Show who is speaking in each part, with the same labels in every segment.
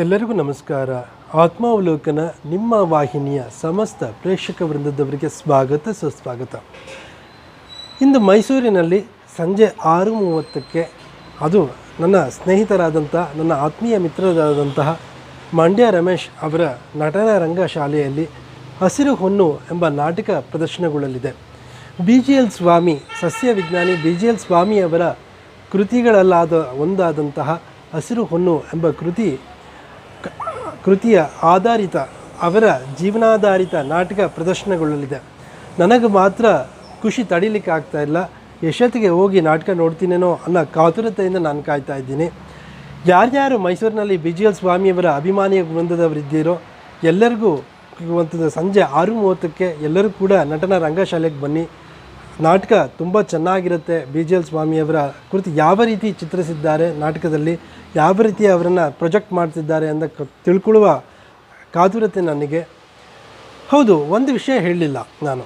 Speaker 1: ಎಲ್ಲರಿಗೂ ನಮಸ್ಕಾರ. ಆತ್ಮಾವಲೋಕನ ನಿಮ್ಮ ವಾಹಿನಿಯ ಸಮಸ್ತ ಪ್ರೇಕ್ಷಕ ವೃಂದದವರಿಗೆ ಸ್ವಾಗತ, ಸುಸ್ವಾಗತ. ಇಂದು ಮೈಸೂರಿನಲ್ಲಿ ಸಂಜೆ ಆರು ಮೂವತ್ತಕ್ಕೆ ಅದು ನನ್ನ ಸ್ನೇಹಿತರಾದಂಥ, ನನ್ನ ಆತ್ಮೀಯ ಮಿತ್ರರಾದಂತಹ ಮಂಡ್ಯ ರಮೇಶ್ ಅವರ ನಟನ ರಂಗ ಶಾಲೆಯಲ್ಲಿ ಹಸಿರು ಹೊನ್ನು ಎಂಬ ನಾಟಕ ಪ್ರದರ್ಶನಗೊಳ್ಳಲಿದೆ. ಬಿ ಜಿ ಎಲ್ ಸ್ವಾಮಿ, ಸಸ್ಯ ವಿಜ್ಞಾನಿ ಬಿ ಜಿ ಎಲ್ ಸ್ವಾಮಿಯವರ ಕೃತಿಗಳಲ್ಲಾದ ಒಂದಾದಂತಹ ಹಸಿರು ಹೊನ್ನು ಎಂಬ ಕೃತಿ ಕೃತಿಯ ಆಧಾರಿತ, ಅವರ ಜೀವನಾಧಾರಿತ ನಾಟಕ ಪ್ರದರ್ಶನಗೊಳ್ಳಲಿದೆ. ನನಗೆ ಮಾತ್ರ ಖುಷಿ ತಡಿಲಿಕ್ಕೆ ಆಗ್ತಾ ಇಲ್ಲ. ಎಷ್ಟೊತ್ತಿಗೆ ಹೋಗಿ ನಾಟಕ ನೋಡ್ತೀನೇನೋ ಅನ್ನೋ ಕಾತುರತೆಯಿಂದ ನಾನು ಕಾಯ್ತಾ ಇದ್ದೀನಿ. ಯಾರ್ಯಾರು ಮೈಸೂರಿನಲ್ಲಿ ಬಿ ಜಿ ಎಲ್ ಸ್ವಾಮಿಯವರ ಅಭಿಮಾನಿಯ ವೃಂದದವರಿದ್ದೀರೋ, ಎಲ್ಲರಿಗೂ ಒಂದು ಸಂಜೆ ಆರು ಮೂವತ್ತಕ್ಕೆ ಎಲ್ಲರೂ ಕೂಡ ನಟನ ರಂಗಶಾಲೆಗೆ ಬನ್ನಿ. ನಾಟಕ ತುಂಬ ಚೆನ್ನಾಗಿರುತ್ತೆ ಬಿ ಜಿ ಎಲ್ ಸ್ವಾಮಿಯವರ ಕುರಿತು ಯಾವ ರೀತಿ ಚಿತ್ರಿಸಿದ್ದಾರೆ ನಾಟಕದಲ್ಲಿ, ಯಾವ ರೀತಿ ಅವರನ್ನು ಪ್ರೊಜೆಕ್ಟ್ ಮಾಡ್ತಿದ್ದಾರೆ ಅಂತ ತಿಳ್ಕೊಳ್ಳುವ ಕಾತುರತೆ ನನಗೆ. ಹೌದು, ಒಂದು ವಿಷಯ ಹೇಳಲಿಲ್ಲ ನಾನು.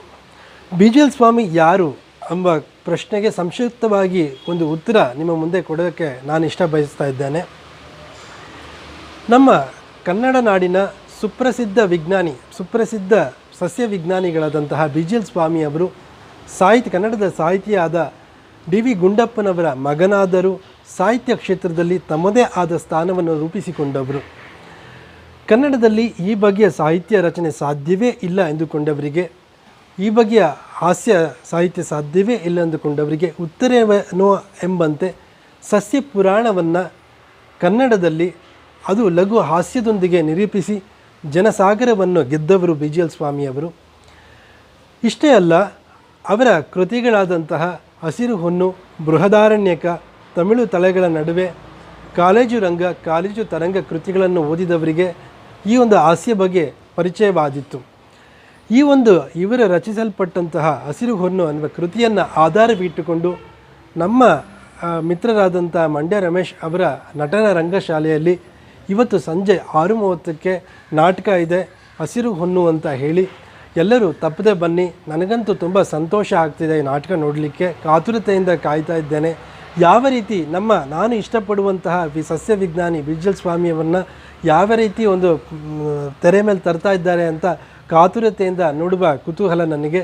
Speaker 1: ಬಿ ಜಿ ಎಲ್ ಸ್ವಾಮಿ ಯಾರು ಎಂಬ ಪ್ರಶ್ನೆಗೆ ಸಂಕ್ಷಿಪ್ತವಾಗಿ ಒಂದು ಉತ್ತರ ನಿಮ್ಮ ಮುಂದೆ ಕೊಡೋಕ್ಕೆ ನಾನು ಇಷ್ಟ ಬಯಸ್ತಾ ಇದ್ದೇನೆ. ನಮ್ಮ ಕನ್ನಡ ನಾಡಿನ ಸುಪ್ರಸಿದ್ಧ ವಿಜ್ಞಾನಿ, ಸುಪ್ರಸಿದ್ಧ ಸಸ್ಯ ವಿಜ್ಞಾನಿಗಳಾದಂತಹ ಬಿ ಜಿ ಎಲ್ ಸ್ವಾಮಿ ಅವರು ಸಾಹಿತ್ಯ ಕನ್ನಡದ ಸಾಹಿತಿಯಾದ ಡಿ ವಿ ಗುಂಡಪ್ಪನವರ ಮಗನಾದರೂ ಸಾಹಿತ್ಯ ಕ್ಷೇತ್ರದಲ್ಲಿ ತಮ್ಮದೇ ಆದ ಸ್ಥಾನವನ್ನು ರೂಪಿಸಿಕೊಂಡವರು. ಕನ್ನಡದಲ್ಲಿ ಈ ಬಗೆಯ ಸಾಹಿತ್ಯ ರಚನೆ ಸಾಧ್ಯವೇ ಇಲ್ಲ ಎಂದುಕೊಂಡವರಿಗೆ, ಈ ಬಗೆಯ ಹಾಸ್ಯ ಸಾಹಿತ್ಯ ಸಾಧ್ಯವೇ ಇಲ್ಲ ಎಂದುಕೊಂಡವರಿಗೆ ಉತ್ತರವೇನೋ ಎಂಬಂತೆ ಸಸ್ಯ ಪುರಾಣವನ್ನು ಕನ್ನಡದಲ್ಲಿ ಅದು ಲಘು ಹಾಸ್ಯದೊಂದಿಗೆ ನಿರೂಪಿಸಿ ಜನಸಾಗರವನ್ನು ಗೆದ್ದವರು ಬಿ ಜಿ ಎಲ್ ಸ್ವಾಮಿಯವರು. ಇಷ್ಟೇ ಅಲ್ಲ ಅವರ ಕೃತಿಗಳಾದಂತಹ ಹಸಿರು ಹೊನ್ನು ಬೃಹದಾರಣ್ಯಕ, ತಮಿಳು ತಲೆಗಳ ನಡುವೆ, ಕಾಲೇಜು ರಂಗ, ಕಾಲೇಜು ತರಂಗ ಕೃತಿಗಳನ್ನು ಓದಿದವರಿಗೆ ಈ ಒಂದು ಹಾಸ್ಯ ಬಗ್ಗೆ ಪರಿಚಯವಾದಿತ್ತು ಈ ಒಂದು ಇವರು ರಚಿಸಲ್ಪಟ್ಟಂತಹ ಹಸಿರು ಹೊನ್ನು ಅನ್ನುವ ಕೃತಿಯನ್ನು ಆಧಾರವಿಟ್ಟುಕೊಂಡು ನಮ್ಮ ಮಿತ್ರರಾದಂಥ ಮಂಡ್ಯ ರಮೇಶ್ ಅವರ ನಟನ ರಂಗಶಾಲೆಯಲ್ಲಿ ಇವತ್ತು ಸಂಜೆ ಆರು ಮೂವತ್ತಕ್ಕೆ ನಾಟಕ ಇದೆ, ಹಸಿರು ಹೊನ್ನು ಅಂತ ಹೇಳಿ ಎಲ್ಲರೂ ತಪ್ಪದೆ ಬನ್ನಿ. ನನಗಂತೂ ತುಂಬ ಸಂತೋಷ ಆಗ್ತಿದೆ ಈ ನಾಟಕ ನೋಡಲಿಕ್ಕೆ. ಕಾತುರತೆಯಿಂದ ಕಾಯ್ತಾ ಇದ್ದೇನೆ. ಯಾವ ರೀತಿ ನಮ್ಮ ನಾನು ಇಷ್ಟಪಡುವಂತಹ ವಿ ಸಸ್ಯ ವಿಜ್ಞಾನಿ ಬಿಜ್ಜಲ್ ಸ್ವಾಮಿಯವರನ್ನ ಯಾವ ರೀತಿ ಒಂದು ತೆರೆ ಮೇಲೆ ತರ್ತಾ ಇದ್ದಾರೆ ಅಂತ ಕಾತುರತೆಯಿಂದ ನೋಡುವ ಕುತೂಹಲ ನನಗೆ.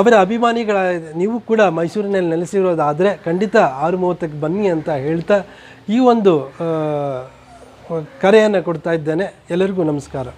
Speaker 1: ಅವರ ಅಭಿಮಾನಿಗಳ, ನೀವು ಕೂಡ ಮೈಸೂರಿನಲ್ಲಿ ನೆಲೆಸಿರೋದಾದರೆ ಖಂಡಿತ ಆರು ಮೂವತ್ತಕ್ಕೆ ಬನ್ನಿ ಅಂತ ಹೇಳ್ತಾ ಈ ಒಂದು ಕರೆಯನ್ನು ಕೊಡ್ತಾ ಇದ್ದೇನೆ. ಎಲ್ಲರಿಗೂ ನಮಸ್ಕಾರ.